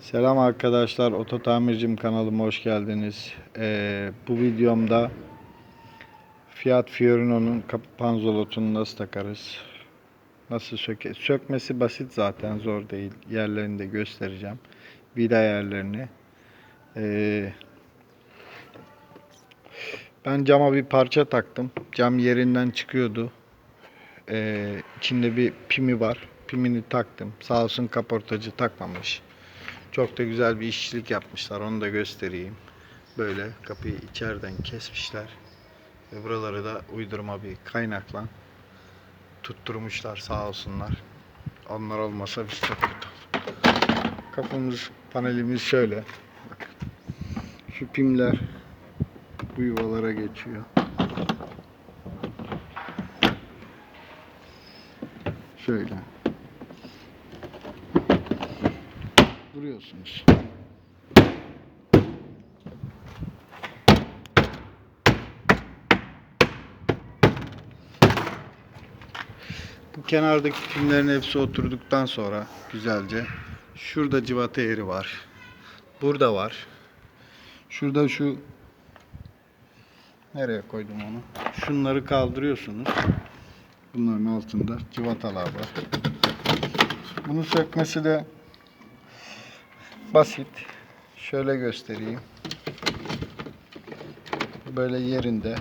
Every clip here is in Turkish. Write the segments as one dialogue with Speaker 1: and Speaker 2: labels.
Speaker 1: Selam arkadaşlar, Oto Tamircim kanalıma hoş geldiniz. Ee, bu videomda Fiat Fiorino'nun panzolotunu nasıl takarız? Nasıl söke Sökmesi basit zaten, zor değil. Yerlerini de göstereceğim. Vida yerlerini. Ee, ben cama bir parça taktım. Cam yerinden çıkıyordu. Ee, içinde bir pimi var. Pimini taktım. Sağ olsun kaportacı takmamış. Çok da güzel bir işçilik yapmışlar. Onu da göstereyim. Böyle kapıyı içeriden kesmişler. Ve buraları da uydurma bir kaynakla tutturmuşlar sağ olsunlar. Onlar olmasa biz çok kötü. Kapımız, panelimiz şöyle. Bak. Şu pimler bu yuvalara geçiyor. Şöyle. Vuruyorsunuz. Bu kenardaki filmlerin hepsi oturduktan sonra güzelce şurada civata yeri var. Burada var. Şurada şu nereye koydum onu? Şunları kaldırıyorsunuz. Bunların altında civatalar var. Bunu sökmesi de basit. Şöyle göstereyim. Böyle yerinde.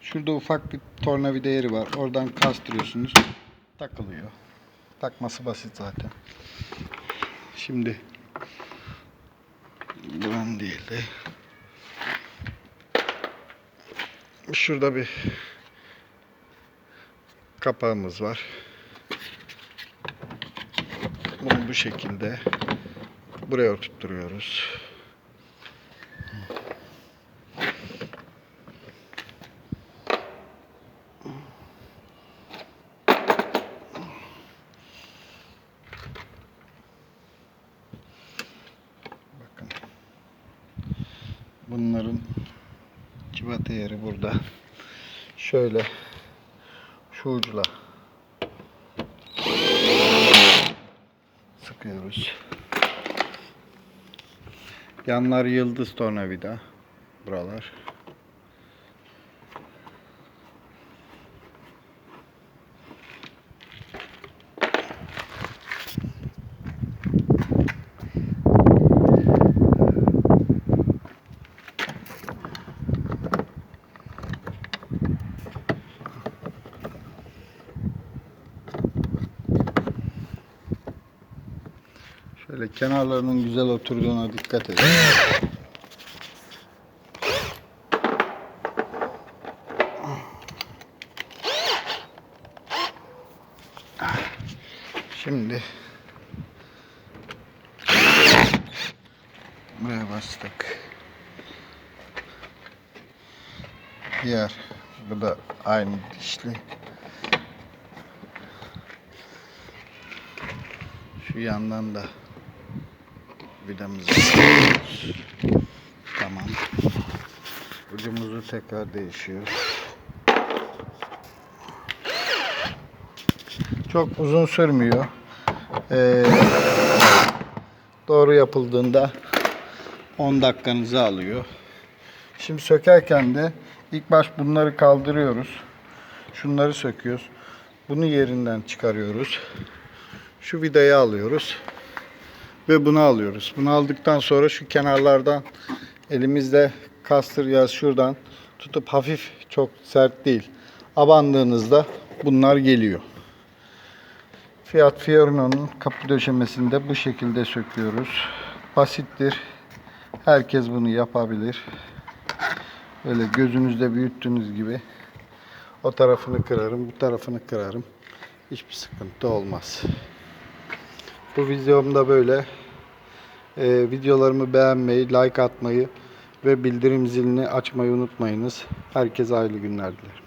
Speaker 1: Şurada ufak bir tornavida yeri var. Oradan kastırıyorsunuz. Takılıyor. Takması basit zaten. Şimdi buranın değil de şurada bir kapağımız var. Bunu bu şekilde buraya oturtturuyoruz. Bakın. Bunların civata yeri burada. Şöyle şu ucla sıkıyoruz. Yanlar yıldız tornavida. Buralar. Şöyle kenarlarının güzel oturduğuna dikkat edin. Şimdi buraya bastık. Diğer bu da aynı dişli. Şu yandan da vidamızı. Tamam. Ucumuzu tekrar değişiyor. Çok uzun sürmüyor. Ee, doğru yapıldığında 10 dakikanızı alıyor. Şimdi sökerken de ilk baş bunları kaldırıyoruz. Şunları söküyoruz. Bunu yerinden çıkarıyoruz. Şu vidayı alıyoruz. Ve bunu alıyoruz. Bunu aldıktan sonra şu kenarlardan elimizde kastır yaz şuradan tutup hafif çok sert değil. Abandığınızda bunlar geliyor. Fiat Fiorino'nun kapı döşemesini de bu şekilde söküyoruz. Basittir. Herkes bunu yapabilir. Böyle gözünüzde büyüttüğünüz gibi o tarafını kırarım, bu tarafını kırarım. Hiçbir sıkıntı olmaz. Bu videomda böyle. Ee, videolarımı beğenmeyi, like atmayı ve bildirim zilini açmayı unutmayınız. Herkese hayırlı günler dilerim.